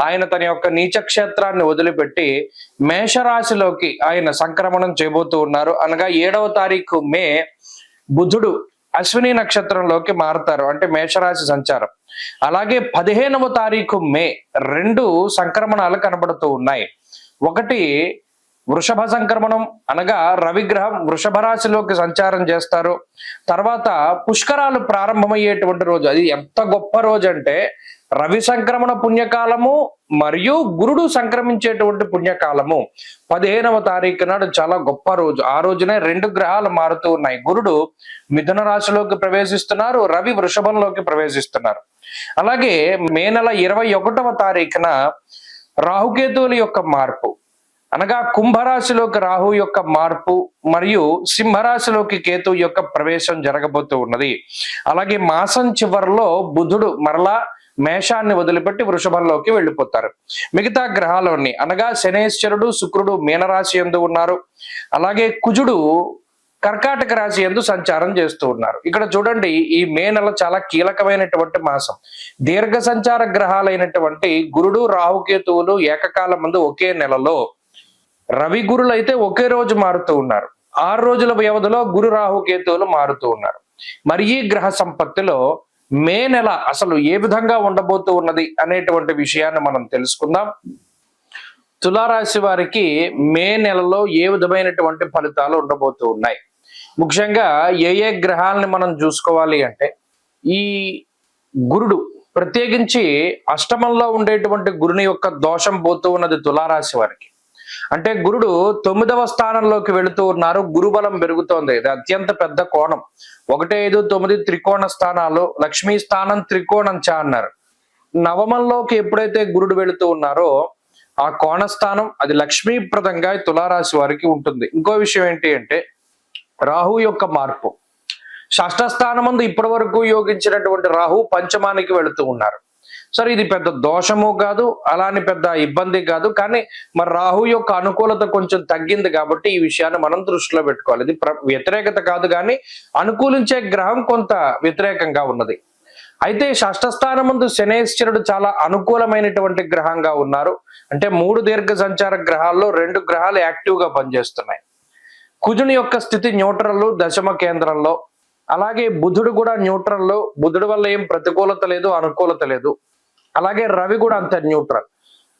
ఆయన తన యొక్క నీచ క్షేత్రాన్ని వదిలిపెట్టి మేషరాశిలోకి ఆయన సంక్రమణం చేయబోతూ ఉన్నారు. అనగా ఏడవ తారీఖు మే బుధుడు అశ్విని నక్షత్రంలోకి మారుతారు. అంటే మేషరాశి సంచారం. అలాగే పదిహేనవ తారీఖు మే రెండు సంక్రమణాలు కనబడుతూ ఉన్నాయి. ఒకటి వృషభ సంక్రమణం. అనగా రవిగ్రహం వృషభ రాశిలోకి సంచారం చేస్తారు. తర్వాత పుష్కరాలు ప్రారంభమయ్యేటువంటి రోజు. అది ఎంత గొప్ప రోజు అంటే రవి సంక్రమణ పుణ్యకాలము మరియు గురుడు సంక్రమించేటువంటి పుణ్యకాలము. పదిహేనవ తారీఖు నాడు చాలా గొప్ప రోజు. ఆ రోజునే రెండు గ్రహాలు మారుతూ ఉన్నాయి. గురుడు మిథున రాశిలోకి ప్రవేశిస్తున్నారు రవి వృషభంలోకి ప్రవేశిస్తున్నారు. అలాగే మే నెల ఇరవై ఒకటవ తారీఖున రాహుకేతువుల యొక్క మార్పు. అనగా కుంభరాశిలోకి రాహు యొక్క మార్పు మరియు సింహరాశిలోకి కేతు యొక్క ప్రవేశం జరగబోతూ ఉన్నది. అలాగే మాసం చివరిలో బుధుడు మరలా మేషాన్ని వదిలిపెట్టి వృషభంలోకి వెళ్ళిపోతారు. మిగతా గ్రహాలన్నీ అనగా శనేశ్వరుడు శుక్రుడు మీనరాశి ఎందు ఉన్నారు. అలాగే కుజుడు కర్కాటక రాశి ఎందు సంచారం చేస్తూ ఉన్నారు. ఇక్కడ చూడండి ఈ మే నెల చాలా కీలకమైనటువంటి మాసం. దీర్ఘ సంచార గ్రహాలైనటువంటి గురుడు రాహుకేతువులు ఏకకాలం ముందు ఒకే నెలలో రవి గురులు అయితే ఒకే రోజు మారుతూ ఉన్నారు. ఆరు రోజుల వ్యవధిలో గురు రాహు కేతువులు మారుతూ ఉన్నారు. మరి ఈ గ్రహ సంపత్తిలో మే నెల అసలు ఏ విధంగా ఉండబోతూ ఉన్నది అనేటువంటి విషయాన్ని మనం తెలుసుకుందాం. తులారాశి వారికి మే నెలలో ఏ విధమైనటువంటి ఫలితాలు ఉండబోతూ ఉన్నాయి? ముఖ్యంగా ఏ ఏ గ్రహాలని మనం చూసుకోవాలి అంటే ఈ గురుడు ప్రత్యేకించి అష్టమంలో ఉండేటువంటి గురుని యొక్క దోషం పోతూ ఉన్నది తులారాశి వారికి. అంటే గురుడు తొమ్మిదవ స్థానంలోకి వెళుతూ ఉన్నారు గురుబలం పెరుగుతోంది. ఇది అత్యంత పెద్ద కోణం. ఒకటి ఐదు తొమ్మిది త్రికోణ స్థానాలు లక్ష్మీ స్థానం త్రికోణం చా అన్నారు. నవమంలోకి ఎప్పుడైతే గురుడు వెళుతూ ఉన్నారో ఆ కోణ స్థానం అది లక్ష్మీప్రదంగా తులారాశి వారికి ఉంటుంది. ఇంకో విషయం ఏంటి అంటే రాహు యొక్క మార్పు. షష్ఠ స్థానమందు ఇప్పటి వరకు యోగించినటువంటి రాహు పంచమానికి వెళుతూ ఉన్నారు. సరే ఇది పెద్ద దోషము కాదు అలాని పెద్ద ఇబ్బంది కాదు కానీ మరి రాహు యొక్క అనుకూలత కొంచెం తగ్గింది కాబట్టి ఈ విషయాన్ని మనం దృష్టిలో పెట్టుకోవాలి. ఇది ప్ర- వ్యతిరేకత కాదు కానీ అనుకూలించే గ్రహం కొంత వ్యతిరేకంగా ఉన్నది. అయితే షష్ఠస్థానం ముందు శనేశ్వరుడు చాలా అనుకూలమైనటువంటి గ్రహంగా ఉన్నారు. అంటే మూడు దీర్ఘ సంచార గ్రహాల్లో రెండు గ్రహాలు యాక్టివ్గా పనిచేస్తున్నాయి. కుజుని యొక్క స్థితి న్యూట్రల్ దశమ కేంద్రంలో అలాగే బుధుడు కూడా న్యూట్రల్లో బుధుడు వల్ల ఏం ప్రతికూలత లేదు అనుకూలత లేదు. అలాగే రవి కూడా అంత న్యూట్రల్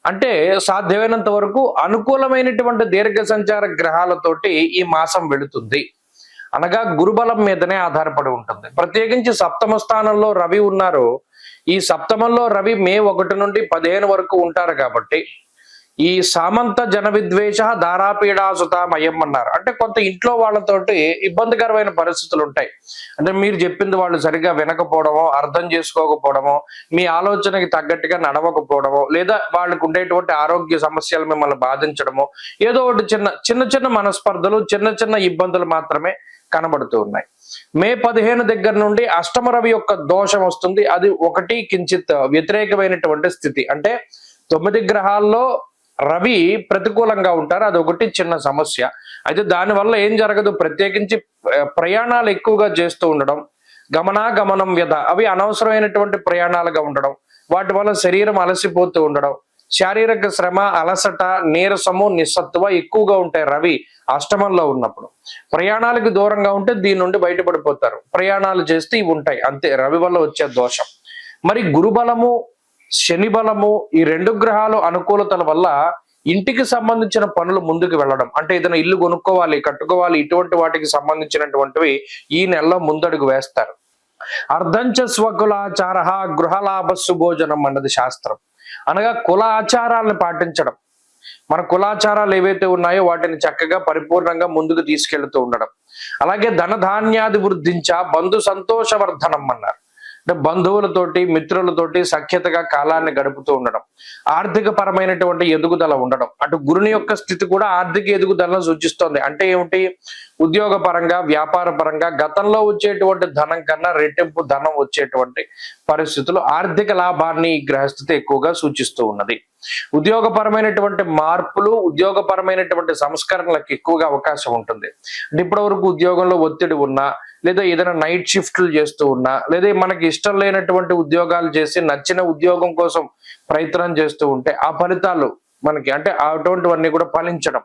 అంటే సాధ్యమైనంత వరకు అనుకూలమైనటువంటి దీర్ఘ సంచార గ్రహాలతోటి ఈ మాసం వెళుతుంది. అనగా గురుబలం మీదనే ఆధారపడి ఉంటుంది. ప్రత్యేకించి సప్తమ స్థానంలో రవి ఉన్నారు. ఈ సప్తమంలో రవి మే ఒకటి నుండి పదిహేను వరకు ఉంటారు కాబట్టి ఈ సామంత జన విద్వేష ధారాపీడాసుతామయం అన్నారు అంటే కొంత ఇంట్లో వాళ్ళతోటి ఇబ్బందికరమైన పరిస్థితులు ఉంటాయి అంటే మీరు చెప్పింది వాళ్ళు సరిగా వినకపోవడమో అర్థం చేసుకోకపోవడమో మీ ఆలోచనకి తగ్గట్టుగా నడవకపోవడమో లేదా వాళ్ళకు ఉండేటువంటి ఆరోగ్య సమస్యలు మిమ్మల్ని బాధించడమో ఏదో ఒకటి చిన్న చిన్న చిన్న మనస్పర్ధలు చిన్న చిన్న ఇబ్బందులు మాత్రమే కనబడుతూ ఉన్నాయి. మే పదిహేను దగ్గర నుండి అష్టమ రవి యొక్క దోషం వస్తుంది. అది ఒకటి కించిత్ వ్యతిరేకమైనటువంటి స్థితి. అంటే తొమ్మిది గ్రహాల్లో రవి ప్రతికూలంగా ఉంటారు. అది ఒకటి చిన్న సమస్య. అయితే దానివల్ల ఏం జరగదు? ప్రత్యేకించి ప్రయాణాలు ఎక్కువగా చేస్తూ ఉండడం గమనాగమనం వ్యధ అవి అనవసరమైనటువంటి ప్రయాణాలుగా ఉండడం వాటి వల్ల శరీరం అలసిపోతూ ఉండడం శారీరక శ్రమ అలసట నీరసము నిస్సత్వ ఎక్కువగా ఉంటాయి రవి అష్టమంలో ఉన్నప్పుడు. ప్రయాణాలకు దూరంగా ఉంటే దీని నుండి బయటపడిపోతారు. ప్రయాణాలు చేస్తే ఇవి ఉంటాయి. అంతే. రవి వల్ల వచ్చే దోషం. మరి గురుబలము శని బలము ఈ రెండు గ్రహాలు అనుకూలతల వల్ల ఇంటికి సంబంధించిన పనులు ముందుకు వెళ్ళడం. అంటే ఏదైనా ఇల్లు కొనుక్కోవాలి కట్టుకోవాలి ఇటువంటి వాటికి సంబంధించినటువంటివి ఈ నెలలో ముందడుగు వేస్తారు. అర్ధంచ స్వకులాచార గృహలాభస్సు భోజనం అన్నది శాస్త్రం. అనగా కుల ఆచారాలను పాటించడం. మన కులాచారాలు ఏవైతే ఉన్నాయో వాటిని చక్కగా పరిపూర్ణంగా ముందుకు తీసుకెళ్తూ ఉండడం. అలాగే ధనధాన్యాది వృద్ధించ బంధు సంతోషవర్ధనం అన్నారు. అంటే బంధువులతోటి మిత్రులతోటి సఖ్యతగా కాలాన్ని గడుపుతూ ఉండడం ఆర్థిక పరమైనటువంటి ఎదుగుదల ఉండడం అటు గురుని యొక్క స్థితి కూడా ఆర్థిక ఎదుగుదలను సూచిస్తోంది. అంటే ఏమిటి? ఉద్యోగ పరంగా వ్యాపార పరంగా గతంలో వచ్చేటువంటి ధనం కన్నా రెట్టింపు ధనం వచ్చేటువంటి పరిస్థితులు ఆర్థిక లాభాన్ని ఈ గ్రహస్థితి ఎక్కువగా సూచిస్తూ ఉన్నది. ఉద్యోగపరమైనటువంటి మార్పులు ఉద్యోగపరమైనటువంటి సంస్కరణలకు ఎక్కువగా అవకాశం ఉంటుంది. అంటే ఇప్పటి వరకు ఉద్యోగంలో ఒత్తిడి ఉన్నా లేదా ఏదైనా నైట్ షిఫ్ట్లు చేస్తూ ఉన్నా లేదా మనకి ఇష్టం లేనటువంటి ఉద్యోగాలు చేసి నచ్చిన ఉద్యోగం కోసం ప్రయత్నం చేస్తూ ఉంటే ఆ ఫలితాలు మనకి అంటే అటువంటివన్నీ కూడా ఫలించడం.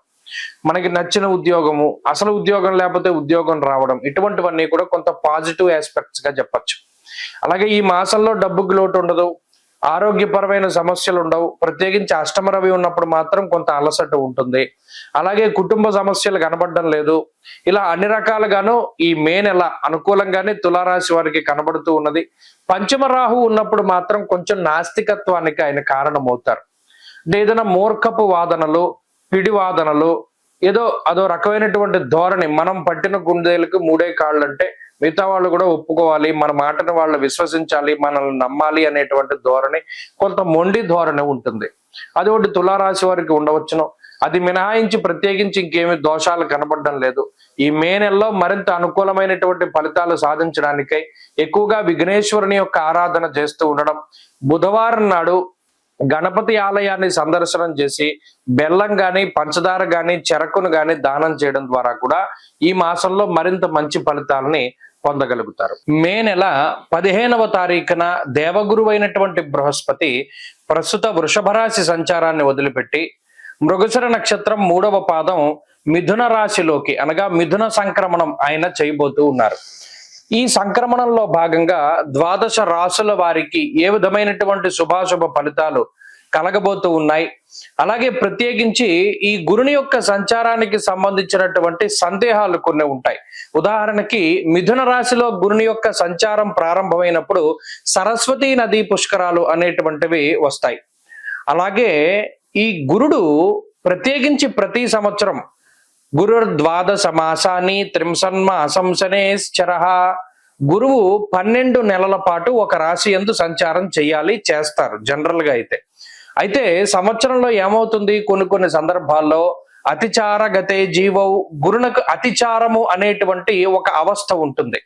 మనకి నచ్చిన ఉద్యోగము అసలు ఉద్యోగం లేకపోతే ఉద్యోగం రావడం ఇటువంటివన్నీ కూడా కొంత పాజిటివ్ ఆస్పెక్ట్స్గా చెప్పచ్చు. అలాగే ఈ మాసంలో డబ్బుకి లోటు ఉండదు ఆరోగ్యపరమైన సమస్యలు ఉండవు. ప్రత్యేకించి అష్టమ రవి ఉన్నప్పుడు మాత్రం కొంత అలసట ఉంటుంది. అలాగే కుటుంబ సమస్యలు కనబడడం లేదు. ఇలా అన్ని రకాలుగాను ఈ మే నెల అనుకూలంగానే తులారాశి వారికి కనబడుతూ ఉన్నది. పంచమ రాహు ఉన్నప్పుడు మాత్రం కొంచెం నాస్తికత్వానికి ఆయన కారణమవుతారు. అంటే ఏదైనా మూర్ఖపు వాదనలు పిడివాదనలు ఏదో అదో రకమైనటువంటి ధోరణి మనం పట్టిన గుండెలకు మూడే కాళ్ళు అంటే మిగతా వాళ్ళు కూడా ఒప్పుకోవాలి మన మాటను వాళ్ళు విశ్వసించాలి మనల్ని నమ్మాలి అనేటువంటి ధోరణి కొంత మొండి ధోరణి ఉంటుంది. అది ఒకటి తులారాశి వారికి ఉండవచ్చును. అది మినహాయించి ప్రత్యేకించి ఇంకేమి దోషాలు కనబడడం లేదు. ఈ మే నెలలో మరింత అనుకూలమైనటువంటి ఫలితాలు సాధించడానికై ఎక్కువగా విఘ్నేశ్వరుని యొక్క ఆరాధన చేస్తూ ఉండడం బుధవారం నాడు గణపతి ఆలయాన్ని సందర్శనం చేసి బెల్లం గాని పంచదార గాని చెరకును గాని దానం చేయడం ద్వారా కూడా ఈ మాసంలో మరింత మంచి ఫలితాలని పొందగలుగుతారు. మే నెల పదిహేనవ తారీఖున దేవగురు అయినటువంటి బృహస్పతి ప్రస్తుత వృషభ రాశి సంచారాన్ని వదిలిపెట్టి మృగశిర నక్షత్రం మూడవ పాదం మిథున రాశిలోకి అనగా మిథున సంక్రమణం ఆయన చేయబోతూ ఉన్నారు. ఈ సంక్రమణంలో భాగంగా ద్వాదశ రాసుల వారికి ఏ విధమైనటువంటి శుభాశుభ ఫలితాలు కలగబోతూ ఉన్నాయి? అలాగే ప్రత్యేకించి ఈ గురుని యొక్క సంచారానికి సంబంధించినటువంటి సందేహాలు కొన్ని ఉంటాయి. ఉదాహరణకి మిథున రాశిలో గురుని యొక్క సంచారం ప్రారంభమైనప్పుడు సరస్వతీ నదీ పుష్కరాలు అనేటువంటివి వస్తాయి. అలాగే ఈ గురుడు ప్రత్యేకించి ప్రతి సంవత్సరం గురుర్ద్వాదశమాసాన్ని త్రింసన్మ అసంశనేశ్చరహ గురువు పన్నెండు నెలల పాటు ఒక రాశి ఎందు సంచారం చేయాలి చేస్తారు జనరల్గా అయితే. అయితే సంవత్సరంలో ఏమవుతుంది? కొన్ని కొన్ని సందర్భాల్లో అతిచార గతే జీవవు గురునకు అతిచారము అనేటువంటి ఒక అవస్థ ఉంటుంది.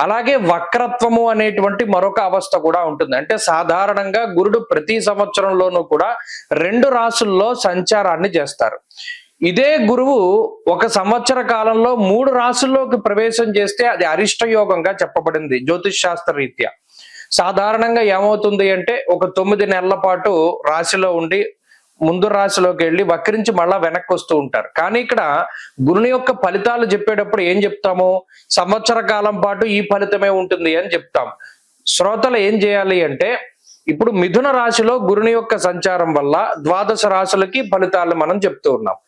అలాగే వక్రత్వము అనేటువంటి మరొక అవస్థ కూడా ఉంటుంది. అంటే సాధారణంగా గురుడు ప్రతి సంవత్సరంలోనూ కూడా రెండు రాసుల్లో సంచారాన్ని చేస్తారు. ఇదే గురువు ఒక సంవత్సర కాలంలో మూడు రాసుల్లోకి ప్రవేశం చేస్తే అది అరిష్ట యోగంగా చెప్పబడింది జ్యోతిష్ శాస్త్ర రీత్యా. సాధారణంగా ఏమవుతుంది అంటే ఒక తొమ్మిది నెలల పాటు రాశిలో ఉండి ముందు రాశిలోకి వెళ్ళి వక్రించి మళ్ళా వెనక్కి వస్తూ ఉంటారు. కానీ ఇక్కడ గురుని యొక్క ఫలితాలు చెప్పేటప్పుడు ఏం చెప్తాము? సంవత్సర కాలం పాటు ఈ ఫలితమే ఉంటుంది అని చెప్తాం. శ్రోతలు ఏం చేయాలి అంటే ఇప్పుడు మిథున రాశిలో గురుని యొక్క సంచారం వల్ల ద్వాదశ రాశులకి ఫలితాలు మనం చెప్తూ ఉన్నాం.